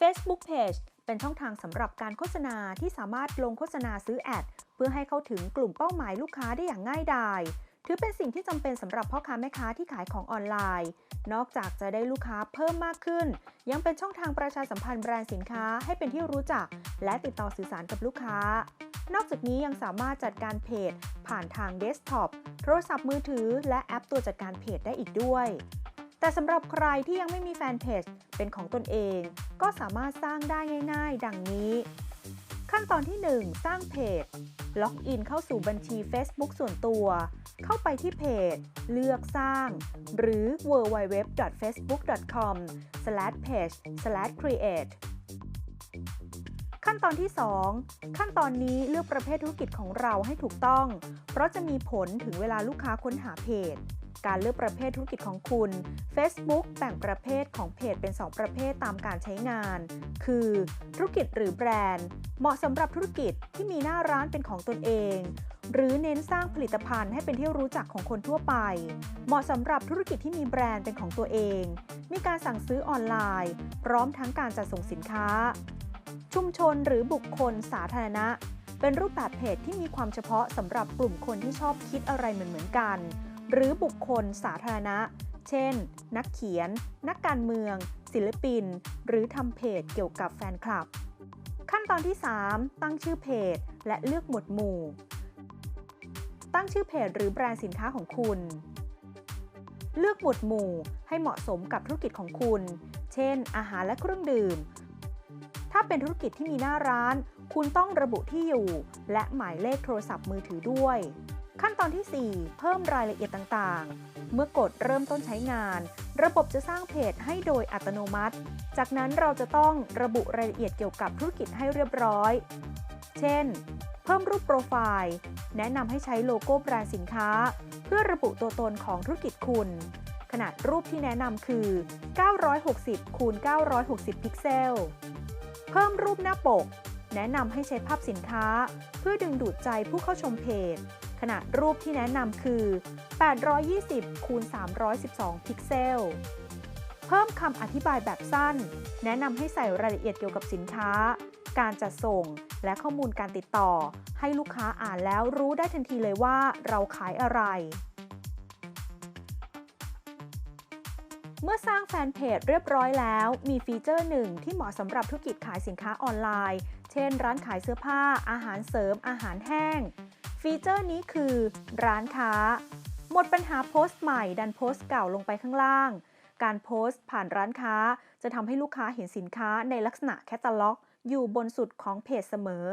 Facebook Page เป็นช่องทางสำหรับการโฆษณาที่สามารถลงโฆษณาซื้อแอด เพื่อให้เข้าถึงกลุ่มเป้าหมายลูกค้าได้อย่างง่ายดาย ถือเป็นสิ่งที่จำเป็นสำหรับพ่อค้าแม่ค้าที่ขายของออนไลน์ นอกจากจะได้ลูกค้าเพิ่มมากขึ้น ยังเป็นช่องทางประชาสัมพันธ์แบรนด์สินค้าให้เป็นที่รู้จัก และติดต่อสื่อสารกับลูกค้า นอกจากนี้ยังสามารถจัดการเพจ ผ่านทางเดสก์ท็อปโทรศัพท์มือถือ และแอปตัวจัดการเพจได้อีกด้วยแต่สำหรับใครที่ยังไม่มีแฟนเพจเป็นของตนเอง ก็สามารถสร้างได้ง่าย ๆ ดังนี้ ขั้นตอนที่ 1 สร้างเพจ ล็อกอินเข้าสู่บัญชี Facebook ส่วนตัว เข้าไปที่เพจ เลือกสร้าง หรือ www.facebook.com/page/create ขั้นตอนที่ 2 ขั้นตอนนี้เลือกประเภทธุรกิจของเราให้ถูกต้อง เพราะจะมีผลถึงเวลาลูกค้าค้นหาเพจ การเลือกประเภทธุรกิจของคุณ Facebook แบ่งประเภทของเพจเป็น 2 ประเภทตามการใช้งาน คือ ธุรกิจหรือแบรนด์ เหมาะสำหรับธุรกิจที่มีหน้าร้านเป็นของตนเอง หรือเน้นสร้างผลิตภัณฑ์ให้เป็นที่รู้จักของคนทั่วไป เหมาะสำหรับธุรกิจที่มีแบรนด์เป็นของตัวเอง มีการสั่งซื้อออนไลน์ พร้อมทั้งการจัดส่งสินค้า ชุมชนหรือบุคคลสาธารณะเป็นรูปแบบเพจที่มีความเฉพาะสำหรับกลุ่มคนที่ชอบคิดอะไรเหมือนเหมือนๆกัน หรือบุคคลสาธารณะ เช่น นักเขียน นักการเมือง ศิลปิน หรือทำเพจเกี่ยวกับแฟนคลับ ขั้นตอนที่ 3 ตั้งชื่อเพจ และเลือกหมวดหมู่ ตั้งชื่อเพจหรือแบรนด์สินค้าของคุณ เลือกหมวดหมู่ให้เหมาะสมกับธุรกิจของคุณ เช่น อาหารและเครื่องดื่ม ถ้าเป็นธุรกิจที่มีหน้าร้าน คุณต้องระบุที่อยู่ และหมายเลขโทรศัพท์มือถือด้วย ขั้นตอนที่ 4 เพิ่มรายละเอียดต่างๆ เมื่อกดเริ่มต้นใช้งาน ระบบจะสร้างเพจให้โดยอัตโนมัติ จากนั้นเราจะต้องระบุรายละเอียดเกี่ยวกับธุรกิจให้เรียบร้อย เช่น เพิ่มรูปโปรไฟล์ แนะนำให้ใช้โลโก้แบรนด์สินค้า เพื่อระบุตัวตนของธุรกิจคุณ ขนาดรูปที่แนะนำคือ 960คูณ960 พิกเซล เพิ่มรูปหน้าปก แนะนำให้ใช้ภาพสินค้า เพื่อดึงดูดใจผู้เข้าชมเพจ ขนาดรูปที่แนะนำคือ 820คูณ312 พิกเซล เพิ่มคำอธิบายแบบสั้น แนะนำให้ใส่รายละเอียดเกี่ยวกับสินค้า การจัดส่ง และข้อมูลการติดต่อ ให้ลูกค้าอ่านแล้วรู้ได้ทันทีเลยว่าเราขายอะไรเมื่อสร้างแฟนเพจเรียบร้อยแล้ว มีฟีเจอร์หนึ่งที่เหมาะสำหรับธุรกิจขายสินค้าออนไลน์ เช่น ร้านขายเสื้อผ้า อาหารเสริม อาหารแห้ง ฟีเจอร์นี้คือ ร้านค้า หมดปัญหาโพสต์ใหม่ดันโพสต์เก่าลงไปข้างล่าง การโพสต์ผ่านร้านค้า จะทำให้ลูกค้าเห็นสินค้าในลักษณะแคตตาล็อก อยู่บนสุดของเพจเสมอ